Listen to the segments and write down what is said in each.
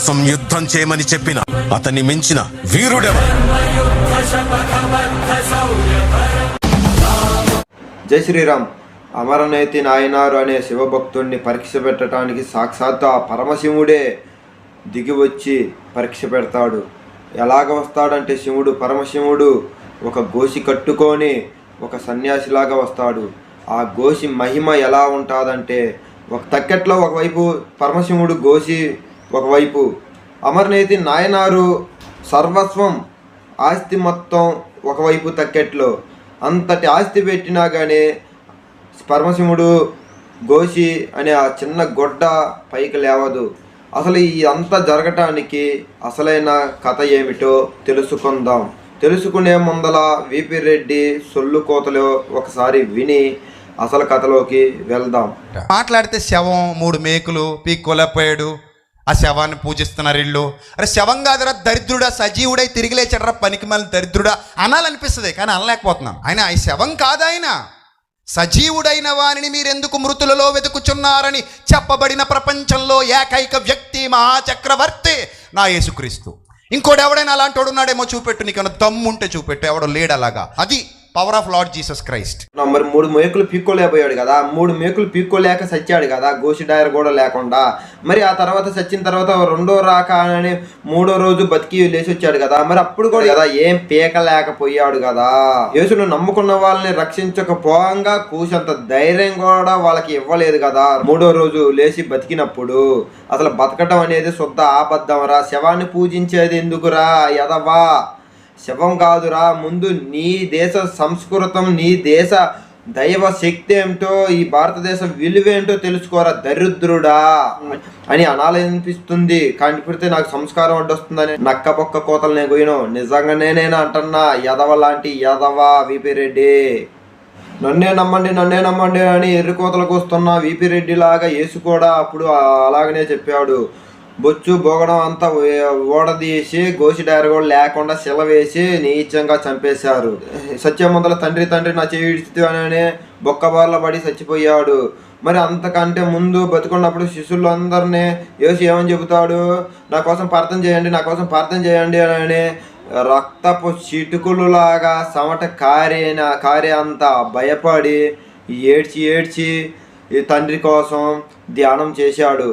కోసం యుద్ధం చేయమని చెప్పిన అతన్ని మించిన వీరుడెవరు? జై శ్రీరామ్. అమరనేతి నాయనారు అనే శివభక్తుడిని పరీక్ష పెట్టడానికి సాక్షాత్తు ఆ పరమశివుడే దిగి వచ్చి పరీక్ష పెడతాడు. ఎలాగ వస్తాడంటే శివుడు పరమశివుడు ఒక గోసి కట్టుకొని ఒక సన్యాసిలాగా వస్తాడు. ఆ గోసి మహిమ ఎలా ఉంటుందంటే ఒక తక్కెట్లో ఒకవైపు పరమశివుడు గోసి ఒకవైపు అమర్నేతి నాయనారు సర్వస్వం ఆస్తి మొత్తం ఒకవైపు తక్కెట్లో. అంతటి ఆస్తి పెట్టినా కానీ పరమశివుడు గోషి అనే ఆ చిన్న గొడ్డ పైకి లేవదు. అసలు ఈ అంతా జరగటానికి అసలైన కథ ఏమిటో తెలుసుకుందాం. తెలుసుకునే ముందల విపి రెడ్డి సొల్లు కోతలు ఒకసారి విని అసలు కథలోకి వెళ్దాం. మాట్లాడితే శవం మూడు మేకులు పీక్కోలేకపోయాడు ఆ శవాన్ని పూజిస్తున్నారు ఇల్లు అరే శవం కాదురా దరిద్రుడా సజీవుడై తిరిగి లేచాడరా పనికి మళ్ళీ దరిద్రుడా అనాలనిపిస్తుంది కానీ అనలేకపోతున్నాం. ఆయన ఆ శవం కాదాయన సజీవుడైన వారిని మీరెందుకు మృతులలో వెతుకుచున్నారని చెప్పబడిన ప్రపంచంలో ఏకైక వ్యక్తి మహాచక్రవర్తి నా యేసుక్రీస్తు. ఇంకోటి ఎవడైనా అలాంటి ఉన్నాడేమో చూపెట్టు నీకు దమ్ము ఉంటే చూపెట్టు ఎవడో లేడు అలాగా అది power of Lord Jesus Christ మరి మూడు మేకులు పీక్కోలేకపోయాడు కదా. మూడు మేకులు పీక్కోలేక చచ్చాడు కదా గోసి డైర్ కూడా లేకుండా. మరి ఆ తర్వాత చచ్చిన తర్వాత రెండో రాక అని మూడో రోజు బతికి లేచి వచ్చాడు కదా. మరి అప్పుడు కూడా కదా ఏం పీకలేకపోయాడు కదా. యేసును నమ్ముకున్న వాళ్ళని రక్షించకపోగా కూసంత ధైర్యం కూడా వాళ్ళకి ఇవ్వలేదు కదా. మూడో రోజు లేచి బతికినప్పుడు అసలు బతకటం అనేది శుద్ధ ఆబద్ధంరా శవాన్ని పూజించేది ఎందుకురా? ఎదవా శవం కాదురా ముందు నీ దేశ సంస్కృతం నీ దేశ దైవ శక్తి ఏమిటో ఈ భారతదేశ విలువేంటో తెలుసుకోరా దరిద్రుడా? అని అనాలనిపిస్తుంది. కాకపోతే నాకు సంస్కారం అడ్డొస్తుందని నక్క పొక్క కోతలు నేను పోయిను నిజంగానే నేను అంటున్నా యదవ లాంటి యదవ విపి రెడ్డి నన్నే నమ్మండి నన్నే నమ్మండి అని ఎర్రి కోతలకు వస్తున్న విపి రెడ్డి లాగా యేసు కూడా అప్పుడు అలాగనే చెప్పాడు. బొచ్చు బొగడం అంతా ఓడదీసి గోసి కూడా లేకుండా శిల వేసి నీచంగా చంపేశారు. సత్యమంతుల తండ్రి తండ్రి నా చేయిడిస్తే బొక్కబార్ల పడి చచ్చిపోయాడు. మరి అంతకంటే ముందు బతుకున్నప్పుడు శిష్యులందరినీ యేసు ఏమని చెబుతాడు? నా కోసం ప్రార్థన చేయండి నా కోసం ప్రార్థన చేయండి అని రక్తపు చిటుకులులాగా సమట కారేన కారే అంత భయపడి ఏడ్చి ఏడ్చి ఈ తండ్రి కోసం ధ్యానం చేశాడు.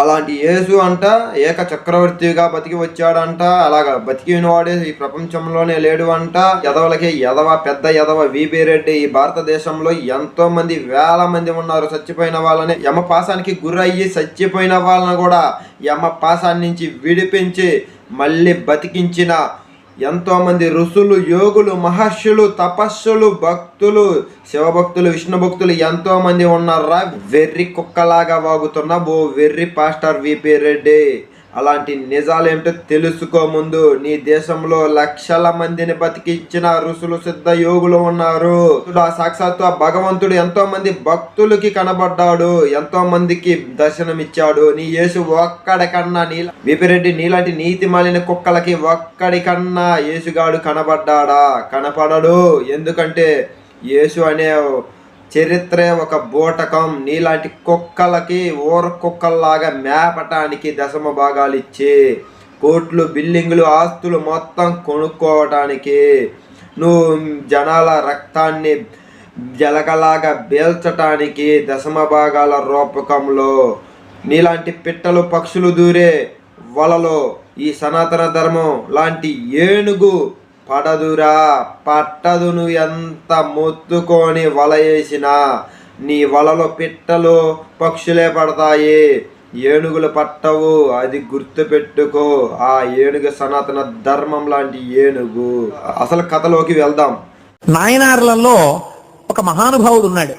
అలాంటి యేసు అంట ఏక చక్రవర్తిగా బతికి వచ్చాడంట అలాగా బతికిన వాడే ఈ ప్రపంచంలోనే లేడు అంట. ఎదవలకి ఎదవ పెద్ద ఎదవ వీపీ రెడ్డి ఈ భారతదేశంలో ఎంతో మంది వేల మంది ఉన్నారు చచ్చిపోయిన వాళ్ళని. యమ పాసానికి గురయ్యి చచ్చిపోయిన వాళ్ళని కూడా యమ పాసాన్ని నుంచి విడిపించి మళ్ళీ బతికించిన ఎంతో మంది ఋషులు యోగులు మహర్షులు తపస్సులు భక్తులు శివభక్తులు విష్ణు భక్తులు ఎంతో మంది ఉన్నారా వెర్రి కుక్కలాగా వాగుతున్న ఓ వెర్రి పాస్టర్ విపి రెడ్డి. అలాంటి నిజాలేమిటో తెలుసుకో ముందు. నీ దేశంలో లక్షల మందిని బతికించిన ఋషులు సిద్ధ యోగులు ఉన్నారు. ఆ సాక్షాత్తు ఆ భగవంతుడు ఎంతో మంది భక్తులకి కనబడ్డాడు. ఎంతో మందికి దర్శనమిచ్చాడు. నీ యేసు ఒక్కడికన్నా నీల విపిరెడ్డి నీలాంటి నీతి మాలిన కుక్కలకి ఒక్కడికన్నా యేసుగాడు కనబడ్డాడా? కనపడడు. ఎందుకంటే యేసు అనే చరిత్రే ఒక బూటకం. నీలాంటి కుక్కలకి ఊర కుక్కల్లాగా మేపటానికి దశమ భాగాలు ఇచ్చి కోట్లు బిల్డింగులు ఆస్తులు మొత్తం కొనుక్కోవటానికి. నువ్వు జనాల రక్తాన్ని జలకలాగా బేల్చటానికి దశమ భాగాల రూపకంలో. నీలాంటి పిట్టలు పక్షులు దూరే వలలో ఈ సనాతన ధర్మం లాంటి ఏనుగు పడదురా పట్టదును ఎంత మొత్తుకొని వల వేసినా నీ వలలో పిట్టలు పక్షులే పడతాయి. ఏనుగులు పట్టవు అది గుర్తుపెట్టుకో. ఆ ఏనుగు సనాతన ధర్మం లాంటి ఏనుగు. అసలు కథలోకి వెళ్దాం. నాయనార్లలో ఒక మహానుభావుడు ఉన్నాడు.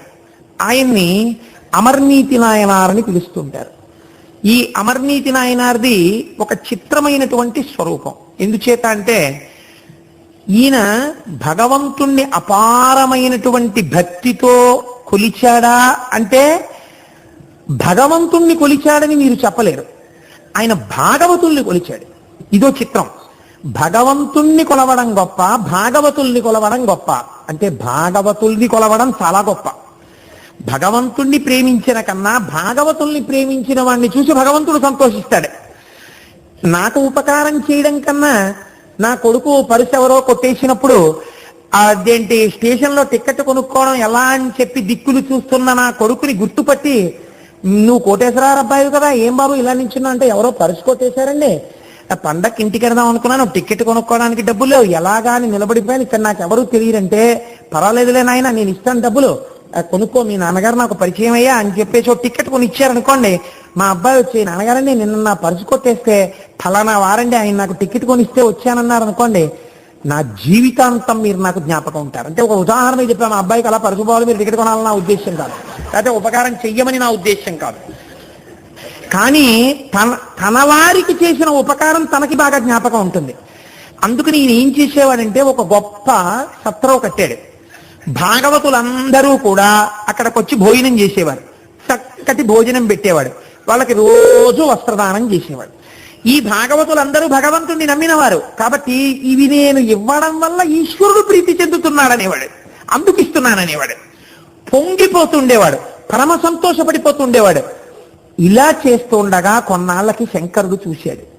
ఆయన్ని అమర్నీతి నాయనార్ అని పిలుస్తుంటారు. ఈ అమర్నీతి నాయనార్ది ఒక చిత్రమైనటువంటి స్వరూపం. ఎందుచేత అంటే ఈయన భగవంతుణ్ణి అపారమైనటువంటి భక్తితో కొలిచాడా అంటే భగవంతుణ్ణి కొలిచాడని మీరు చెప్పలేరు. ఆయన భాగవతుల్ని కొలిచాడు. ఇదో చిత్రం. భగవంతుణ్ణి కొలవడం గొప్ప భాగవతుల్ని కొలవడం గొప్ప. అంటే భాగవతుల్ని కొలవడం చాలా గొప్ప. భగవంతుణ్ణి ప్రేమించిన కన్నా భాగవతుల్ని ప్రేమించిన వాడిని చూసి భగవంతుడు సంతోషిస్తాడు. నాకు ఉపకారం చేయడం కన్నా నా కొడుకు పరుసు ఎవరో కొట్టేసినప్పుడు అదేంటి స్టేషన్లో టికెట్ కొనుక్కోవడం ఎలా అని చెప్పి దిక్కులు చూస్తున్న నా కొడుకుని గుర్తుపట్టి నువ్వు కోటేశ్వరరావు అబ్బాయి కదా ఏం బాబు ఇలా నించున్నా అంటే ఎవరో పరుసు కొట్టేశారండి. పండక్కి ఇంటికి వెళ్దాం అనుకున్నాను టికెట్ కొనుక్కోవడానికి డబ్బులు లేవు. ఎలాగా అని నిలబడిపోయాను. ఇక్కడ నాకు ఎవరు తెలియరంటే పర్వాలేదులే నాయన నేను ఇస్తాను డబ్బులు. కొనుక్కో మీ నాన్నగారు నాకు పరిచయం అయ్యా అని చెప్పేసి ఒక టికెట్ కొని ఇచ్చారనుకోండి మా అబ్బాయి వచ్చి నాన్నగారండి నిన్న నా పరుసు కొట్టేస్తే ఫలానా వారండి ఆయన నాకు టికెట్ కొనిస్తే వచ్చానన్నారు అనుకోండి నా జీవితాంతం మీరు నాకు జ్ఞాపకం ఉంటారు. అంటే ఒక ఉదాహరణ చెప్పాను మా అబ్బాయికి అలా పరుసు పోవాలి మీరు టికెట్ కొనాలని నా ఉద్దేశం కాదు. లేకపోతే ఉపకారం చెయ్యమని నా ఉద్దేశం కాదు. కానీ తన తన వారికి చేసిన ఉపకారం తనకి బాగా జ్ఞాపకం ఉంటుంది. అందుకని ఈయన ఏం చేసేవాడంటే ఒక గొప్ప సత్రం కట్టాడు. భాగవతులందరూ కూడా అక్కడికి వచ్చి భోజనం చేసేవారు. చక్కటి భోజనం పెట్టేవాడు. వాళ్ళకి రోజు వస్త్రదానం చేసేవాడు. ఈ భాగవతులందరూ భగవంతుణ్ణి నమ్మినవారు. కాబట్టి ఇవి నేను ఇవ్వడం వల్ల ఈశ్వరుడు ప్రీతి చెందుతున్నాడనేవాడు. అందుకు ఇస్తున్నాననేవాడు పొంగిపోతుండేవాడు. పరమ సంతోషపడిపోతుండేవాడు. ఇలా చేస్తుండగా కొన్నాళ్ళకి శంకరుడు చూశాడు.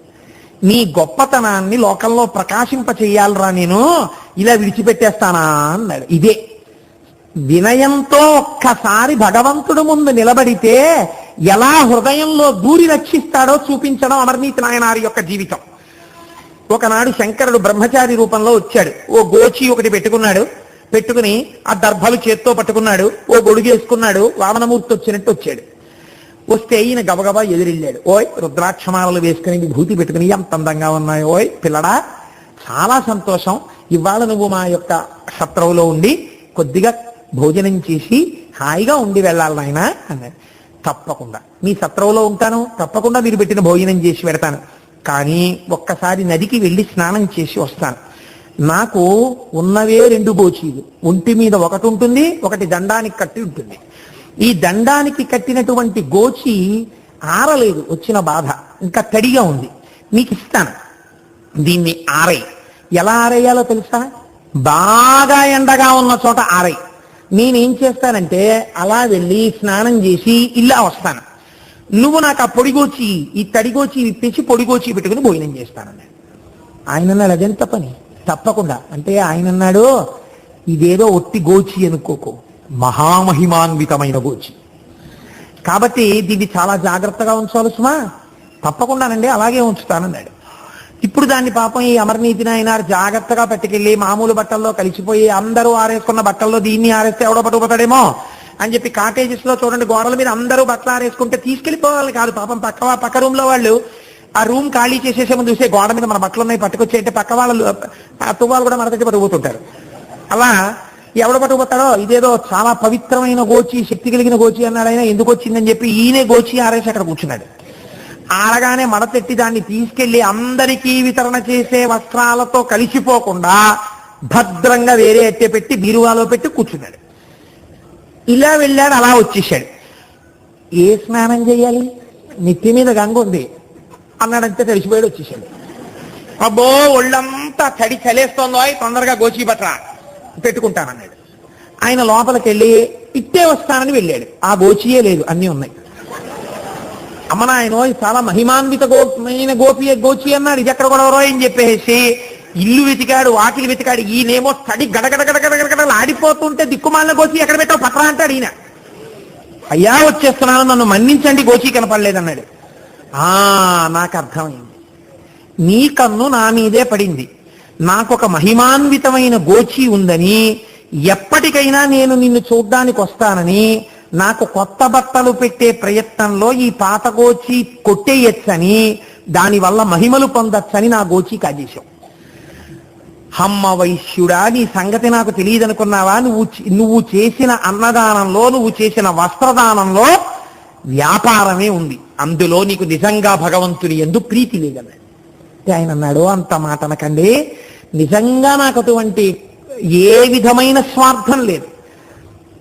నీ గొప్పతనాన్ని లోకంలో ప్రకాశింప చెయ్యాలరా నేను ఇలా విడిచిపెట్టేస్తానా అన్నాడు. ఇదే. వినయంతో ఒక్కసారి భగవంతుడు ముందు నిలబడితే ఎలా హృదయంలో దూరి రక్షిస్తాడో చూపించడం అమర్నీతి నాయనారి యొక్క జీవితం. ఒకనాడు శంకరుడు బ్రహ్మచారి రూపంలో వచ్చాడు. ఓ గోచి ఒకటి పెట్టుకున్నాడు. పెట్టుకుని ఆ దర్భలు చేత్తో పట్టుకున్నాడు. ఓ గొడుగేసుకున్నాడు వామనమూర్తి వచ్చినట్టు వచ్చాడు. వస్తే ఈయన గబగబా ఎదురెళ్ళాడు. ఓయ్ రుద్రాక్షమాలలు వేసుకుని విభూతి పెట్టుకుని ఎంత అందంగా ఉన్నాయి. ఓయ్ పిల్లడా చాలా సంతోషం. ఇవాళ నువ్వు మా యొక్క సత్రంలో ఉండి కొద్దిగా భోజనం చేసి హాయిగా ఉండి వెళ్ళాలి నాయన అన్నాడు. తప్పకుండా. మీ సత్రంలో ఉంటాను తప్పకుండా మీరు పెట్టిన భోజనం చేసి పెడతాను. కానీ ఒక్కసారి నదికి వెళ్ళి స్నానం చేసి వస్తాను. నాకు ఉన్నవే రెండు గోచీలు ఒంటి మీద ఒకటి ఉంటుంది ఒకటి దండానికి కట్టి ఉంటుంది. ఈ దండానికి కట్టినటువంటి గోచి ఆరలేదు వచ్చిన బాధ. ఇంకా తడిగా ఉంది. మీకు ఇస్తాను. దీన్ని ఆరై ఎలా ఆరేయాలో తెలుసా? బాగా ఎండగా ఉన్న చోట ఆరై నేనేం చేస్తానంటే అలా వెళ్ళి స్నానం చేసి ఇలా వస్తాను. నువ్వు నాకు ఆ పొడిగోచి ఈ తడిగోచి ఇప్పించి పొడిగోచి పెట్టుకుని భోజనం చేస్తానన్నాడు. ఆయన అన్నాడు అదెంత పని తప్పకుండా. అంటే ఆయన అన్నాడు ఇదేదో ఒట్టి గోచి అనుకోకు. మహామహిమాన్వితమైన గోచి. కాబట్టి దీన్ని చాలా జాగ్రత్తగా ఉంచాలి సుమా. తప్పకుండానండి అలాగే ఉంచుతానన్నాడు. ఇప్పుడు దాన్ని పాపం ఈ అమర్నీతి నాయనారు జాగ్రత్తగా పట్టుకెళ్ళి మామూలు బట్టల్లో కలిసిపోయి అందరూ ఆరేసుకున్న బట్టల్లో దీన్ని ఆరేస్తే ఎవడో పట్టుకుపోతాడేమో అని చెప్పి కాటేజెస్లో చూడండి గోడల మీద అందరూ బట్టలు ఆరేసుకుంటే తీసుకెళ్ళిపోవాలి కాదు పాపం పక్క పక్క రూమ్లో వాళ్ళు ఆ రూమ్ ఖాళీ చేసేసే ముందు చూసే గోడ మీద మన బట్టలు ఉన్నాయి పట్టుకొచ్చి అంటే పక్క వాళ్ళు తువ్వాలు కూడా మన దగ్గర పట్టుకుపోతుంటారు. అలా ఎవడ పట్టుకుపోతాడో ఇదేదో చాలా పవిత్రమైన గోచి శక్తి కలిగిన గోచి అన్నాడు ఎందుకు వచ్చిందని చెప్పి ఈయనే గోచి ఆరేసి అక్కడ కూర్చున్నాడు. ఆడగానే మడతెట్టి దాన్ని తీసుకెళ్ళి అందరికీ వితరణ చేసే వస్త్రాలతో కలిసిపోకుండా భద్రంగా వేరే అట్టె పెట్టి బీరువాలో పెట్టి కూర్చున్నాడు. ఇలా వెళ్ళాడు అలా వచ్చేసాడు. ఏ స్నానం చేయాలి? నెత్తి మీద గంగ ఉంది. అన్నాడంతే తెలిసిపోయాడు వచ్చేసాడు. అబ్బో ఒళ్ళంతా తడి చలేస్తోందో అయి తొందరగా గోచి బట్రా పెట్టుకుంటానన్నాడు. ఆయన లోపలికి వెళ్ళి ఇట్టే వస్తానని వెళ్ళాడు. ఆ గోచియే లేదు అన్నీ ఉన్నాయి. అమ్మనాయనో చాలా మహిమాన్విత గోపమైన గోపి గోచి అన్నాడు. ఇది ఎక్కడ కూడా అని చెప్పేసి? ఇల్లు వెతికాడు వాకిలి వెతికాడు. ఈయనేమో తడి గడగడ గడగడ ఆడిపోతుంటే దిక్కుమాలిన గోచి ఎక్కడ పెట్టావు? పత్రా అంటాడు ఈయన. అయ్యా వచ్చేస్తున్నాను నన్ను మన్నించండి గోచి కనపడలేదన్నాడు. ఆ నాకు అర్థమైంది. నీ కన్ను నా మీదే పడింది. నాకొక మహిమాన్వితమైన గోచి ఉందని ఎప్పటికైనా నేను నిన్ను చూడ్డానికి వస్తానని నాకు కొత్త బట్టలు పెట్టే ప్రయత్నంలో ఈ పాత గోచి కొట్టేయచ్చని దానివల్ల మహిమలు పొందొచ్చని నా గోచి కాజేశావు. హమ్మ వైశ్యుడా నీ సంగతి నాకు తెలియదనుకున్నావా? నువ్వు నువ్వు చేసిన అన్నదానంలో నువ్వు చేసిన వస్త్రదానంలో వ్యాపారమే ఉంది. అందులో నీకు నిజంగా భగవంతుని ఎందు ప్రీతి లేదన్నాడు. ఆయన అన్నాడు అంత మాట అనకండి. నిజంగా నాకు అటువంటి ఏ విధమైన స్వార్థం లేదు.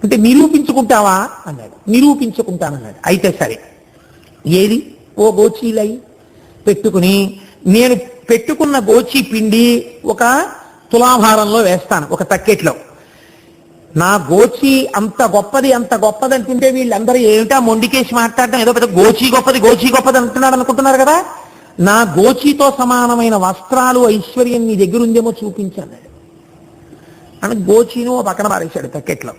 అంటే నిరూపించుకుంటావా? అన్నాడు. నిరూపించుకుంటానన్నాడు. అయితే సరే. ఏది? ఓ గోచీలై పెట్టుకుని నేను పెట్టుకున్న గోచి పిండి ఒక తులాభారంలో వేస్తాను ఒక తక్కెట్లో. నా గోచి అంత గొప్పది అంత గొప్పది అంటుంటే వీళ్ళందరూ ఏమిటా మొండికేసి మాట్లాడటం? ఏదో పెద్ద గోచి గొప్పది గోచి గొప్పది అంటున్నాడు అనుకుంటున్నారు కదా? నా గోచితో సమానమైన వస్త్రాలు ఐశ్వర్యం నీ దగ్గర ఉందేమో చూపించన్నాడు అని గోచిను ఓ పక్కన పారేశాడు తక్కెట్లో.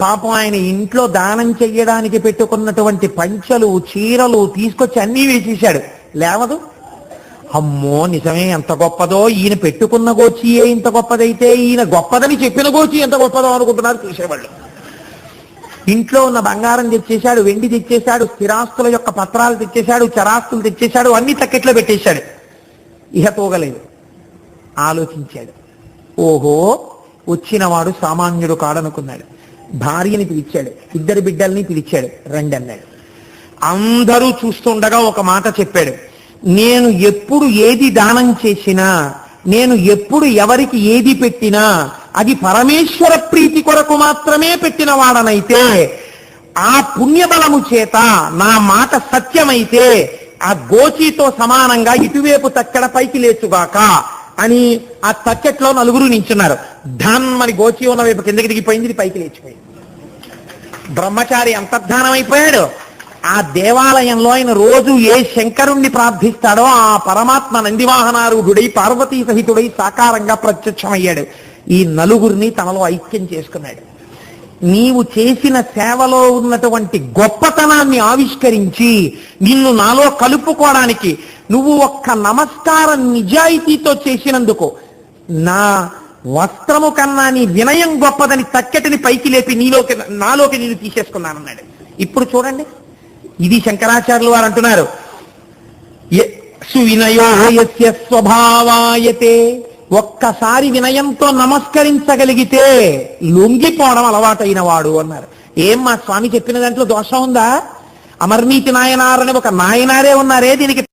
పాపం ఆయన ఇంట్లో దానం చెయ్యడానికి పెట్టుకున్నటువంటి పంచలు చీరలు తీసుకొచ్చి అన్నీ వేసేశాడు. లేవదు? అమ్మో నిజమే ఎంత గొప్పదో. ఈయన పెట్టుకున్న గోచియే ఇంత గొప్పదైతే ఈయన గొప్పదని చెప్పిన గోచి ఎంత గొప్పదో అనుకుంటున్నారు చూసేవాళ్ళు. ఇంట్లో ఉన్న బంగారం తెచ్చేశాడు వెండి తెచ్చేశాడు స్థిరాస్తుల యొక్క పత్రాలు తెచ్చేశాడు చరాస్తులు తెచ్చేశాడు అన్ని తక్కెట్లో పెట్టేశాడు. ఇహ తోగలేదు ఆలోచించాడు. ఓహో వచ్చినవాడు సామాన్యుడు కాడనుకున్నాడు. భార్యని పిలిచాడు ఇద్దరు బిడ్డల్ని పిలిచాడు రండి అన్నాడు. అందరూ చూస్తుండగా ఒక మాట చెప్పాడు నేను ఎప్పుడు ఏది దానం చేసినా నేను ఎప్పుడు ఎవరికి ఏది పెట్టినా అది పరమేశ్వర ప్రీతి కొరకు మాత్రమే పెట్టిన వాడనైతే ఆ పుణ్యబలము చేత నా మాట సత్యమైతే ఆ గోచితో సమానంగా ఇటువైపు తక్కడ పైకి లేచుగాక అని ఆ తక్కెట్లో నలుగురు నించున్నారు. ధన్ మరి గోచి ఉన్న వైపు కిందకి దిగిపోయింది పైకి లేచిపోయింది. బ్రహ్మచారి అంతర్ధానం అయిపోయాడు. ఆ దేవాలయంలో ఆయన రోజు ఏ శంకరుణ్ణి ప్రార్థిస్తాడో ఆ పరమాత్మ నందివాహనారూఢుడై పార్వతీ సహితుడై సాకారంగా ప్రత్యక్షమయ్యాడు. ఈ నలుగురిని తనలో ఐక్యం చేసుకున్నాడు. నీవు చేసిన సేవలో ఉన్నటువంటి గొప్పతనాన్ని ఆవిష్కరించి నిన్ను నాలో కలుపుకోవడానికి నువ్వు ఒక్క నమస్కారం నిజాయితీతో చేసినందుకు నా వస్త్రము కన్నా నీ వినయం గొప్పదని తక్కెటిని పైకి లేపి నీలోకి నాలోకి నేను తీసేసుకున్నానన్నాడు. ఇప్పుడు చూడండి. ఇది శంకరాచార్యులు వారు అంటున్నారు. "య- సువినయో స్వభావాయతే ఒక్కసారి వినయంతో నమస్కరించగలిగితే లొంగిపోవడం అలవాటైన వాడు అన్నారు. ఏం మా స్వామి చెప్పిన దాంట్లో దోషం ఉందా? అమర్నీతి నాయనారని ఒక నాయనారే ఉన్నారే దీనికి